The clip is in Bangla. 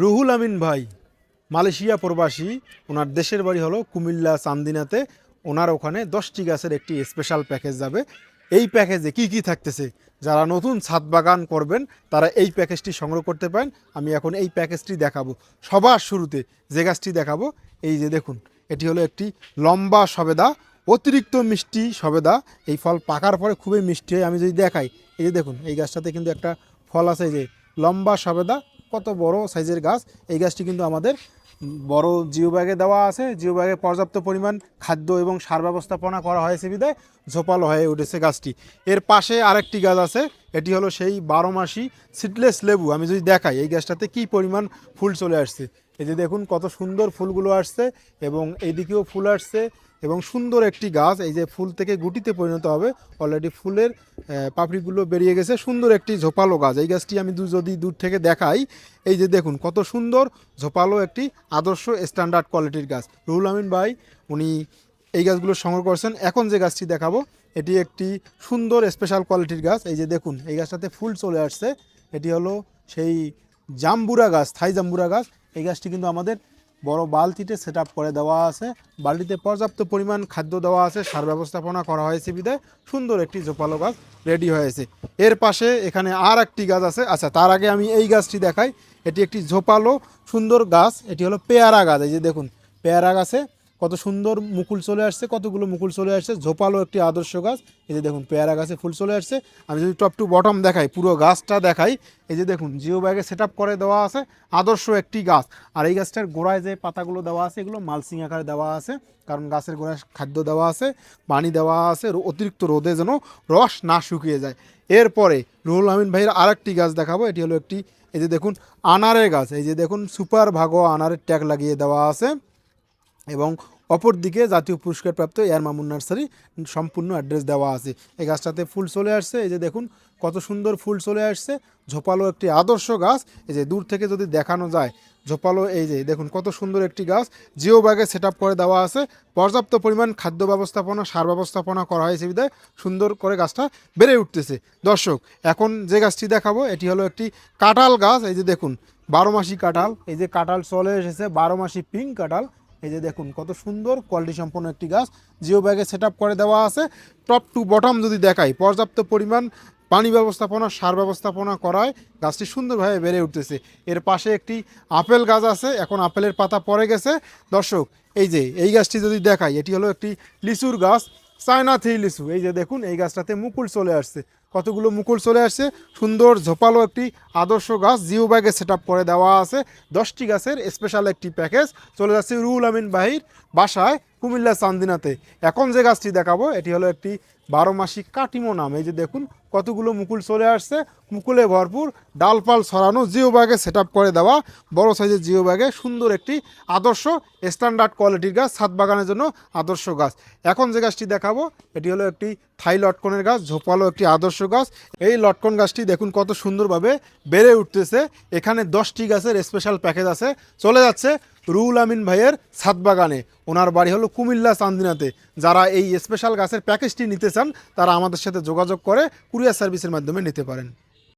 রুহুল আমিন ভাই, মালয়েশিয়া প্রবাসী। ওনার দেশের বাড়ি হলো কুমিল্লা চান্দিনাতে। ওনার ওখানে দশটি গাছের একটি স্পেশাল প্যাকেজ যাবে। এই প্যাকেজে কি কি থাকতেছে? যারা নতুন ছাদ বাগান করবেন, তারা এই প্যাকেজটি সংগ্রহ করতে পারেন। আমি এখন এই প্যাকেজটি দেখাবো। সবার শুরুতে যে গাছটি দেখাবো, এই যে দেখুন, এটি হলো একটি লম্বা সবেদা, অতিরিক্ত মিষ্টি সবেদা। এই ফল পাকার পরে খুবই মিষ্টি হয়, আমি যদি দেখাই। এই যে দেখুন, এই গাছটাতে কিন্তু একটা ফল আছে যে, লম্বা সবেদা কত বড় সাইজের গাছ, এই গাছটি কিন্তু আমাদের বড় জিও ব্যাগে দেওয়া আছে। জিও ব্যাগে পর্যাপ্ত পরিমাণ খাদ্য এবং সার ব্যবস্থাপনা করা হয়েছে বিদায়, ঝোপালো হয়ে উঠেছে গাছটি। এর পাশে আরেকটি গাছ আছে, এটি হলো সেই বারো মাসি সিডলেস লেবু। আমি যদি দেখাই, এই গাছটাতে কি পরিমাণ ফুল চলে আসছে। এই যে দেখুন কত সুন্দর ফুলগুলো আসছে এবং এইদিকেও ফুল আসছে। এবং সুন্দর একটি গাছ, এই যে ফুল থেকে গুটিতে পরিণত হবে। অলরেডি ফুলের পাপড়িগুলো বেরিয়ে গেছে। সুন্দর একটি ঝোপালো গাছ। এই গাছটি আমি যদি দূর থেকে দেখাই, এই যে দেখুন, কত সুন্দর ঝোপালো একটি আদর্শ স্ট্যান্ডার্ড কোয়ালিটির গাছ। রুহুল আমিন ভাই, উনি এই গাছগুলো সংগ্রহ করছেন। এখন যে গাছটি দেখাবো, এটি একটি সুন্দর স্পেশাল কোয়ালিটির গাছ। এই যে দেখুন, এই গাছটাতে ফুল চলে আসছে। এটি হলো সেই জাম্বুরা গাছ, থাই জাম্বুরা গাছ। এই গাছটি কিন্তু আমাদের বড় বালতিতে সেট করে দেওয়া আছে। বালতিতে পর্যাপ্ত পরিমাণ খাদ্য দেওয়া আছে। সার ব্যবস্থাপনা করা হয়েছে বিদায়। সুন্দর একটি জোপালো গাছ রেডি হয়েছে। এর পাশে এখানে আর একটি গাছ আছে। আচ্ছা তার আগে আমি এই গাছটি দেখাই। এটি একটি ঝোপালো সুন্দর গাছ। এটি হলো পেয়ারা গাছ। এই যে দেখুন, পেয়ারা গাছে কত সুন্দর মুকুল চলে আসছে, কতগুলো মুকুল চলে আসছে। ঝোপালো একটি আদর্শ গাছ। এই যে দেখুন, পেয়ারা গাছে ফুল চলে আসছে। আমি যদি টপ টু বটম দেখাই, পুরো গাছটা দেখাই, এই যে দেখুন জিও ব্যাগে সেট করে দেওয়া আছে, আদর্শ একটি গাছ। আর এই গাছটার গোড়ায় যে পাতাগুলো দেওয়া আছে, এগুলো মালসিং আকারে দেওয়া আছে, কারণ গাছের গোড়ায় খাদ্য দেওয়া আছে, পানি দেওয়া আছে অতিরিক্ত রোদে যেন রস না শুকিয়ে যায়। এরপরে রুহুল আমিন ভাইয়ের আরেকটি গাছ দেখাবো, এটি হলো একটি, এই যে দেখুন, আনারের গাছ। এই যে দেখুন, সুপার ভাগো আনারের ট্যাগ লাগিয়ে দেওয়া আছে। এবং অপরদিকে জাতীয় পুরস্কারপ্রাপ্ত এয়ার মামুন নার্সারি সম্পূর্ণ অ্যাড্রেস দেওয়া আছে। এই গাছটাতে ফুল চলে আসছে, এই যে দেখুন কত সুন্দর ফুল চলে আসছে, ঝোপালো একটি আদর্শ গাছ, এই যে দূর থেকে যদি দেখানো যায়, ঝোপালো, এই যে দেখুন কত সুন্দর একটি গাছ জিও ব্যাগে সেট করে দেওয়া আছে, পর্যাপ্ত পরিমাণ খাদ্য ব্যবস্থাপনা, সার ব্যবস্থাপনা করা হয়েছে বিধায় সুন্দর করে গাছটা বেড়ে উঠতেছে। দর্শক, এখন যে গাছটি দেখাবো, এটি হলো একটি কাঁঠাল গাছ, এই যে দেখুন বারো মাসি কাঁঠাল, এই যে কাঁঠাল চলে এসেছে, বারো মাসি পিঙ্ক কাঁঠাল এই যে দেখুন, কত সুন্দর কোয়ালিটি সম্পন্ন একটি গাছ। জিও ব্যাগে সেট করে দেওয়া আছে। টপ টু বটম যদি দেখাই, পর্যাপ্ত পরিমাণ পানি ব্যবস্থাপনা, সার ব্যবস্থাপনা করায় গাছটি সুন্দরভাবে বেড়ে উঠতেছে। এর পাশে একটি আপেল গাছ আছে, এখন আপেলের পাতা পড়ে গেছে। দর্শক, এই যে, এই গাছটি যদি দেখাই, এটি হলো একটি লিচুর গাছ। চায়না থ্রি লিচু এই যে দেখুন, এই গাছটাতে মুকুল চলে আসছে। কতগুলো মুকুল চলে আসছে? সুন্দর ঝোপালো একটি আদর্শ গাছ, জিও ব্যাগে সেট করে দেওয়া আছে। দশটি গাছের স্পেশাল একটি প্যাকেজ। চলে যাচ্ছে রুল আমিন বাহির বাসায়, কুমিল্লা চান্দিনাতে। এখন যে গাছটি দেখাবো, এটি হলো একটি বারো মাসিক কাটিমো নাম। এই যে দেখুন কতগুলো মুকুল চলে আসছে? মুকুলে ভরপুর ডালপাল ছড়ানো জিও ব্যাগে সেট করে দেওয়া। বড় সাইজের জিও ব্যাগে সুন্দর একটি আদর্শ স্ট্যান্ডার্ড কোয়ালিটির গাছ, ছাদ বাগানের জন্য আদর্শ গাছ। এখন যে গাছটি দেখাবো, এটি হলো একটি থাই লটকনের গাছ, ঝোপালো একটি আদর্শ গাছ। এই লটকন গাছটি দেখুন কত সুন্দরভাবে বেড়ে উঠতেছে। এখানে দশটি গাছের স্পেশাল প্যাকেজ আছে। চলে যাচ্ছে রুহুল আমিন ভাইয়ের ছাদ বাগানে। ওনার বাড়ি হলো কুমিল্লা চান্দিনাতে। যারা এই স্পেশাল গাছের প্যাকেজটি নিতে চান, তারা আমাদের সাথে যোগাযোগ করে কুরিয়ার সার্ভিসের মাধ্যমে নিতে পারেন।